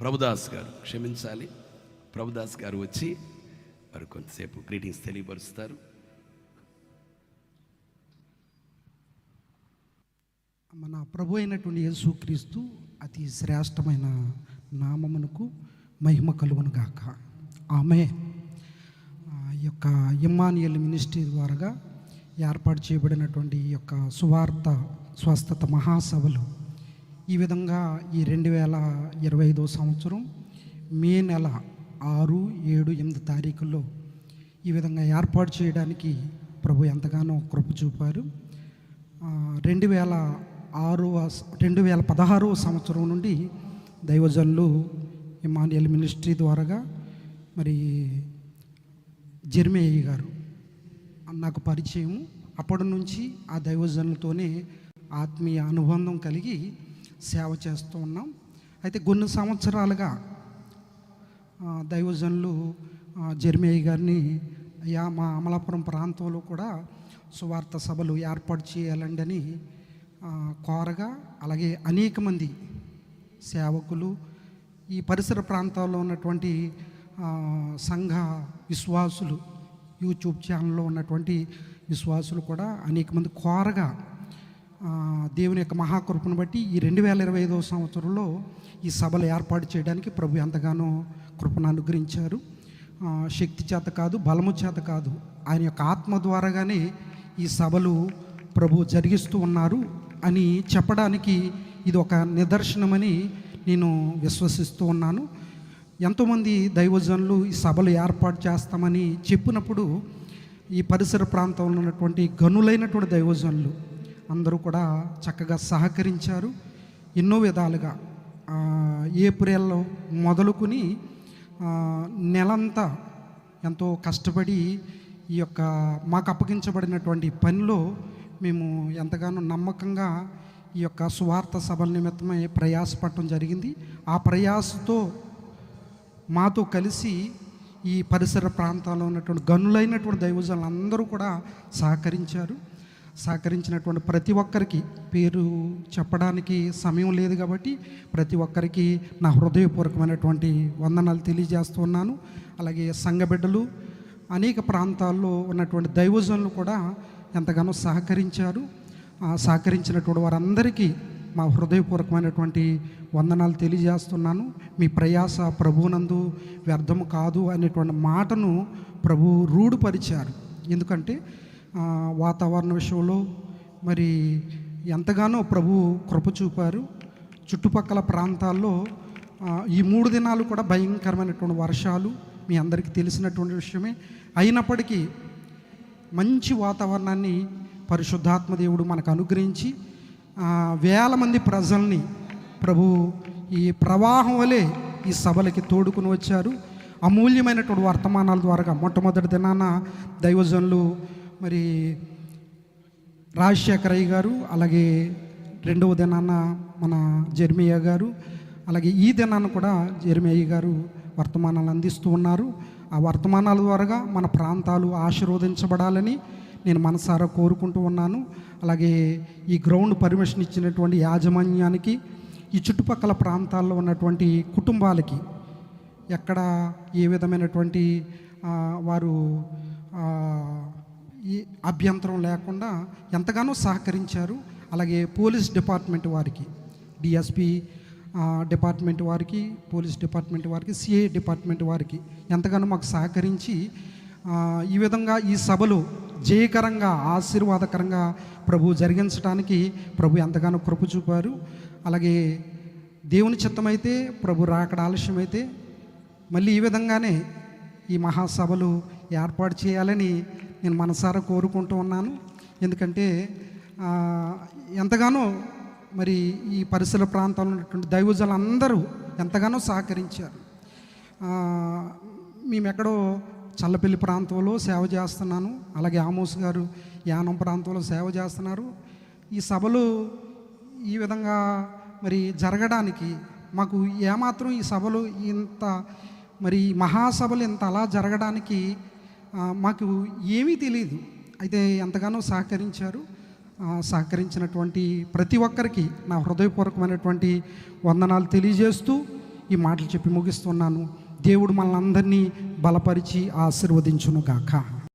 ప్రభుదాస్ గారు క్షమించాలి. ప్రభుదాస్ గారు వచ్చి వారు కొంతసేపు గ్రీటింగ్స్ తెలియపరుస్తారు. మన ప్రభు అయినటువంటి యేసుక్రీస్తు అతి శ్రేష్టమైన నామమునకు మహిమ కలువను గాక. ఆమె ఆ యొక్క ఇమ్మానియల్ మినిస్ట్రీ ద్వారాగా ఏర్పాటు చేయబడినటువంటి ఈ యొక్క సువార్త స్వస్థత మహాసభలు ఈ విధంగా ఈ రెండు వేల ఇరవై ఐదో సంవత్సరం మే నెల ఆరు ఏడు ఎనిమిది తారీఖుల్లో ఈ విధంగా ఏర్పాటు చేయడానికి ప్రభు ఎంతగానో కృప చూపారు. రెండు వేల ఆరు రెండు వేల పదహారవ సంవత్సరం నుండి దైవజనులు ఇమానియల్ మినిస్ట్రీ ద్వారాగా మరి జెర్మేయ్య గారు నాకు పరిచయం. అప్పటి నుంచి ఆ దైవజనులతోనే ఆత్మీయ అనుబంధం కలిగి సేవ చేస్తూ ఉన్నాం. అయితే కొన్ని సంవత్సరాలుగా దైవజనులు జర్మేయ్ గారిని అయ్యా మా అమలాపురం ప్రాంతంలో కూడా సువార్త సభలు ఏర్పాటు చేయాలండి అని కోరగా అలాగే అనేక మంది సేవకులు ఈ పరిసర ప్రాంతాల్లో ఉన్నటువంటి సంఘ విశ్వాసులు యూట్యూబ్ ఛానల్లో ఉన్నటువంటి విశ్వాసులు కూడా అనేక మంది కోరగా దేవుని యొక్క మహాకృపను బట్టి ఈ రెండు వేల ఇరవై ఐదవ సంవత్సరంలో ఈ సభలు ఏర్పాటు చేయడానికి ప్రభు ఎంతగానో కృపను అనుగ్రహించారు. శక్తి చేత కాదు బలము చేత కాదు. ఆయన యొక్క ఆత్మ ద్వారాగానే ఈ సభలు ప్రభు జరిగిస్తూ ఉన్నారు అని చెప్పడానికి ఇది ఒక నిదర్శనమని నేను విశ్వసిస్తూ ఉన్నాను. ఎంతోమంది దైవజనులు ఈ సభలు ఏర్పాటు చేస్తామని చెప్పినప్పుడు ఈ పరిసర ప్రాంతంలో ఉన్నటువంటి గనులైనటువంటి దైవజనులు అందరూ కూడా చక్కగా సహకరించారు. ఎన్నో విధాలుగా. ఏప్రిల్లో మొదలుకొని నెలంతా ఎంతో కష్టపడి ఈ యొక్క మాకు అప్పగించబడినటువంటి పనిలో మేము ఎంతగానో నమ్మకంగా ఈ యొక్క సువార్త సభల నిమిత్తమై ప్రయాసపడటం జరిగింది. ఆ ప్రయాసతో మాతో కలిసి ఈ పరిసర ప్రాంతాల్లో ఉన్నటువంటి గనులైనటువంటి దైవజనులు అందరూ కూడా సహకరించారు. సహకరించినటువంటి ప్రతి ఒక్కరికి పేరు చెప్పడానికి సమయం లేదు కాబట్టి ప్రతి ఒక్కరికి నా హృదయపూర్వకమైనటువంటి వందనాలు తెలియజేస్తున్నాను అలాగే సంఘబిడ్డలు అనేక ప్రాంతాల్లో ఉన్నటువంటి దైవజనులు కూడా ఎంతగానో సహకరించారు. సహకరించినటువంటి వారందరికీ మా హృదయపూర్వకమైనటువంటి వందనాలు తెలియజేస్తున్నాను. మీ ప్రయాస ప్రభువునందు వ్యర్థము కాదు అనేటువంటి మాటను ప్రభు రూఢుపరిచారు. ఎందుకంటే వాతావరణ విషయంలో మరి ఎంతగానో ప్రభు కృప చూపారు. చుట్టుపక్కల ప్రాంతాల్లో ఈ మూడు దినాలు కూడా భయంకరమైనటువంటి వర్షాలు మీ అందరికీ తెలిసినటువంటి విషయమే. అయినప్పటికీ మంచి వాతావరణాన్ని పరిశుద్ధాత్మ దేవుడు మనకు అనుగ్రహించి వేల మంది ప్రజల్ని ప్రభు ఈ ప్రవాహం వలె ఈ సభలకి తోడుకుని వచ్చారు. అమూల్యమైనటువంటి వర్తమానాల ద్వారా మొట్టమొదటి దినాన దైవజనులు మరి రాజశేఖరయ్య గారు అలాగే రెండవ దినాన్న మన జర్మియ గారు అలాగే ఈ దినాన్ని కూడా జర్మియ్య గారు వర్తమానాలు అందిస్తూ ఉన్నారు. ఆ వర్తమానాల ద్వారా మన ప్రాంతాలు ఆశీర్వదించబడాలని నేను మనసారా కోరుకుంటూ ఉన్నాను. అలాగే ఈ గ్రౌండ్ పర్మిషన్ ఇచ్చినటువంటి యాజమాన్యానికి ఈ చుట్టుపక్కల ప్రాంతాల్లో ఉన్నటువంటి కుటుంబాలకి ఎక్కడ ఏ విధమైనటువంటి వారు ఈ అభ్యంతరం లేకుండా ఎంతగానో సహకరించారు. అలాగే పోలీస్ డిపార్ట్మెంట్ వారికి డిఎస్పి డిపార్ట్మెంట్ వారికి పోలీస్ డిపార్ట్మెంట్ వారికి సిఏ డిపార్ట్మెంట్ వారికి ఎంతగానో మాకు సహకరించి ఈ విధంగా ఈ సభలు జయకరంగా ఆశీర్వాదకరంగా ప్రభు జరిగించడానికి ప్రభు ఎంతగానో కృప చూపారు. అలాగే దేవుని చిత్తమైతే ప్రభు రాకడ ఆలస్యమైతే మళ్ళీ ఈ విధంగానే ఈ మహాసభలు ఏర్పాటు చేయాలని నేను మనసారా కోరుకుంటూ ఉన్నాను. ఎందుకంటే ఎంతగానో మరి ఈ పరిసర ప్రాంతాల్లో ఉన్నటువంటి దైవజనులందరూ ఎంతగానో సహకరించారు. మేమెక్కడో మేము ఎక్కడో చల్లపల్లి ప్రాంతంలో సేవ చేస్తున్నాను. అలాగే ఆమోస్ గారు యానం ప్రాంతంలో సేవ చేస్తున్నారు. ఈ సభలు ఈ విధంగా మరి జరగడానికి మాకు ఏమాత్రం ఈ సభలు ఇంత మరి ఈ మహాసభలు ఇంత అలా జరగడానికి మాకు ఏమీ తెలియదు అయితే ఎంతగానో సహకరించారు. సహకరించినటువంటి ప్రతి ఒక్కరికి నా హృదయపూర్వకమైనటువంటి వందనాలు తెలియజేస్తూ ఈ మాటలు చెప్పి ముగిస్తున్నాను. దేవుడు మనల్ని అందరినీ బలపరిచి ఆశీర్వదించును గాక